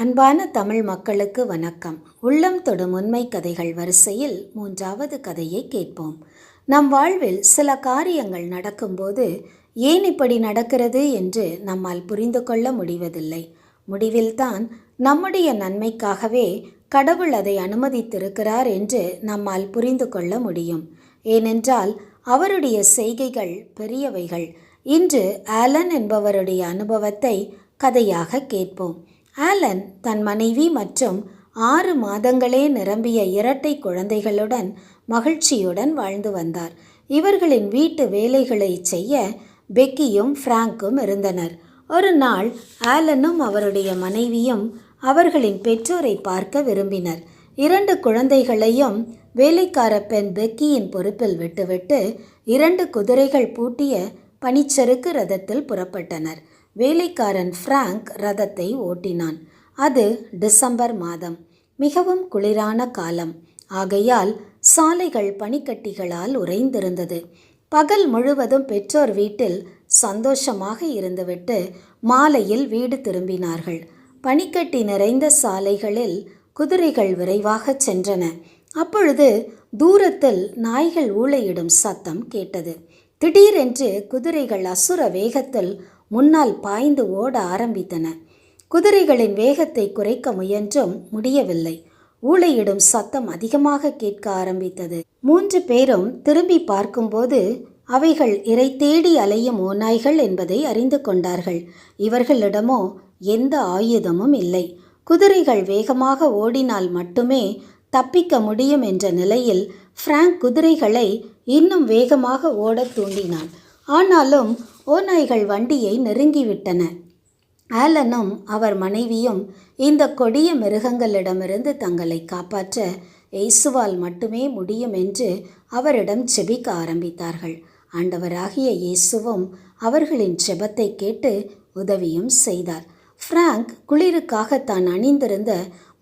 அன்பான தமிழ் மக்களுக்கு வணக்கம். உள்ளம் தொடும் உண்மை கதைகள் வரிசையில் மூன்றாவது கதையை கேட்போம். நம் வாழ்வில் சில காரியங்கள் நடக்கும்போது ஏன் இப்படி நடக்கிறது என்று நம்மால் புரிந்து கொள்ள முடிவதில்லை. முடிவில்தான் நம்முடைய நன்மைக்காகவே கடவுள் அதை அனுமதித்திருக்கிறார் என்று நம்மால் புரிந்து கொள்ள முடியும். ஏனென்றால் அவருடைய செய்கைகள் பெரியவைகள். இன்று ஆலன் என்பவருடைய அனுபவத்தை கதையாக கேட்போம். ஆலன் தன் மனைவி மற்றும் ஆறு மாதங்களே நிரம்பிய இரட்டை குழந்தைகளுடன் மகிழ்ச்சியுடன் வாழ்ந்து வந்தார். இவர்களின் வீட்டு வேலைகளை செய்ய பெக்கியும் ஃப்ராங்கும் இருந்தனர். ஒரு நாள் ஆலனும் அவருடைய மனைவியும் அவர்களின் பெற்றோரை பார்க்க விரும்பினர். இரண்டு குழந்தைகளையும் வேலைக்கார பெண் பெக்கியின் பொறுப்பில் விட்டுவிட்டு இரண்டு குதிரைகள் பூட்டிய பனிச்சறுக்கு ரதத்தில் புறப்பட்டனர். வேலைக்காரன் ஃப்ராங்க் ரதத்தை ஓட்டினான். அது டிசம்பர் மாதம். மிகவும் குளிரான காலம். ஆகையால் சாலைகள் பனிக்கட்டிகளால் உறைந்திருந்தது. பகல் முழுவதும் பெற்றோர் வீட்டில் சந்தோஷமாக இருந்துவிட்டு மாலையில் வீடு திரும்பினார்கள். பனிக்கட்டி நிறைந்த சாலைகளில் குதிரைகள் விரைவாக சென்றன. அப்பொழுது தூரத்தில் நாய்கள் ஊளையிடும் சத்தம் கேட்டது. திடீரென்று குதிரைகள் அசுர வேகத்தில் முன்னால் பாய்ந்து ஓட ஆரம்பித்தன. குதிரைகளின் வேகத்தை குறைக்க முயன்றும் முடியவில்லை. ஊளையிடும் சத்தம் அதிகமாக கேட்க ஆரம்பித்தது. மூன்று பேரும் திரும்பி பார்க்கும்போது அவைகள் இறை தேடி அலையும் ஓநாய்கள் என்பதை அறிந்து கொண்டார்கள். இவர்களிடமோ எந்த ஆயுதமும் இல்லை. குதிரைகள் வேகமாக ஓடினால் மட்டுமே தப்பிக்க முடியும் என்ற நிலையில் ஃப்ராங்க் குதிரைகளை இன்னும் வேகமாக ஓடத் தூண்டினான். ஆனாலும் ஓநாய்கள் வண்டியை நெருங்கிவிட்டன. ஆலனும் அவர் மனைவியும் இந்த கொடிய மிருகங்களிடமிருந்து தங்களை காப்பாற்ற இயேசுவால் மட்டுமே முடியும் என்று அவரிடம் செபிக்க ஆரம்பித்தார்கள். ஆண்டவராகிய இயேசுவும் அவர்களின் செபத்தை கேட்டு உதவியும் செய்தார். ஃப்ராங்க் குளிருக்காக தான் அணிந்திருந்த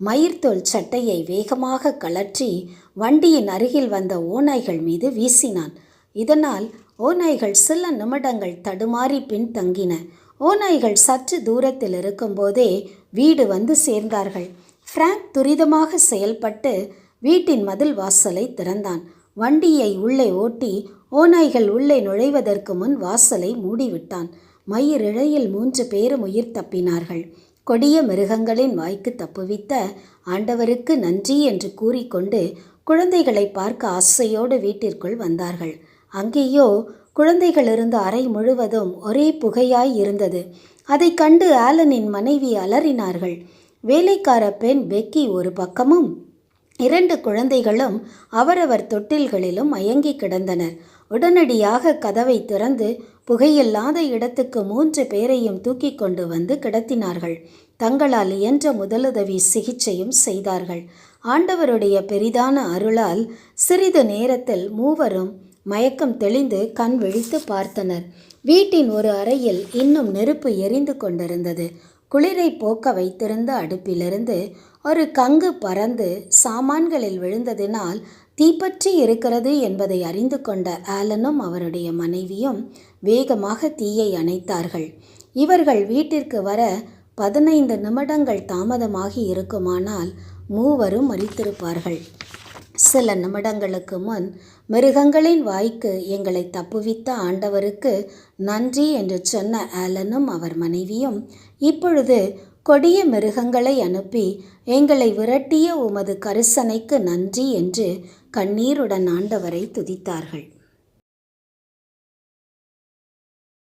மயிர்தோல் சட்டையை வேகமாக கலற்றி வண்டியின் அருகில் வந்த ஓநாய்கள் மீது வீசினான். இதனால் ஓநாய்கள் சில நிமிடங்கள் தடுமாறி பின் தங்கின. ஓநாய்கள் சற்று தூரத்தில் இருக்கும்போதே வீடு வந்து சேர்ந்தார்கள். ஃப்ராங்க் துரிதமாக செயல்பட்டு வீட்டின் மதில் வாசலை திறந்தான். வண்டியை உள்ளே ஓட்டி ஓநாய்கள் உள்ளே நுழைவதற்கு முன் வாசலை மூடிவிட்டான். மயிரிழையில் மூன்று பேரும் உயிர் தப்பினார்கள். கொடிய மிருகங்களின் வாய்க்கு தப்புவித்த ஆண்டவருக்கு நன்றி என்று கூறிக்கொண்டு குழந்தைகளை பார்க்க ஆசையோடு வீட்டிற்குள் வந்தார்கள். அங்கேயோ குழந்தைகள் இருந்த அறை முழுவதும் ஒரே புகையாய் இருந்தது. அதை கண்டு ஆலனின் மனைவி அலறினார்கள். வேலைக்கார பெண் பெக்கி ஒரு பக்கமும் இரண்டு குழந்தைகளும் அவரவர் தொட்டில்களிலும் மயங்கி கிடந்தனர். உடனடியாக கதவை திறந்து புகையில்லாத இடத்துக்கு மூன்று பேரையும் தூக்கி கொண்டு வந்து கிடத்தினார்கள். தங்களால் இயன்ற முதலுதவி சிகிச்சையும் செய்தார்கள். ஆண்டவருடைய பெரிதான அருளால் சிறிது நேரத்தில் மூவரும் மயக்கம் தெளிந்து கண் விழித்து பார்த்தனர். வீட்டின் ஒரு அறையில் இன்னும் நெருப்பு எரிந்து கொண்டிருந்தது. குளிரை போக்க வைத்திருந்த அடுப்பிலிருந்து ஒரு கங்கு பறந்து சாமான்களில் விழுந்ததினால் தீப்பற்றி இருக்கிறது என்பதை அறிந்து கொண்ட ஆலனும் அவருடைய மனைவியும் வேகமாக தீயை அணைத்தார்கள். இவர்கள் வீட்டிற்கு வர பதினைந்து நிமிடங்கள் தாமதமாகி இருக்குமானால் மூவரும் மறித்திருப்பார்கள். சில நிமிடங்களுக்கு முன் மிருகங்களின் வாய்க்கு எங்களை தப்புவித்த ஆண்டவருக்கு நன்றி என்று சொன்ன ஆலனும் அவர் மனைவியும் இப்பொழுது கொடிய மிருகங்களை அனுப்பி எங்களை விரட்டிய உமது கரிசனைக்கு நன்றி என்று கண்ணீருடன் ஆண்டவரை துதித்தார்கள்.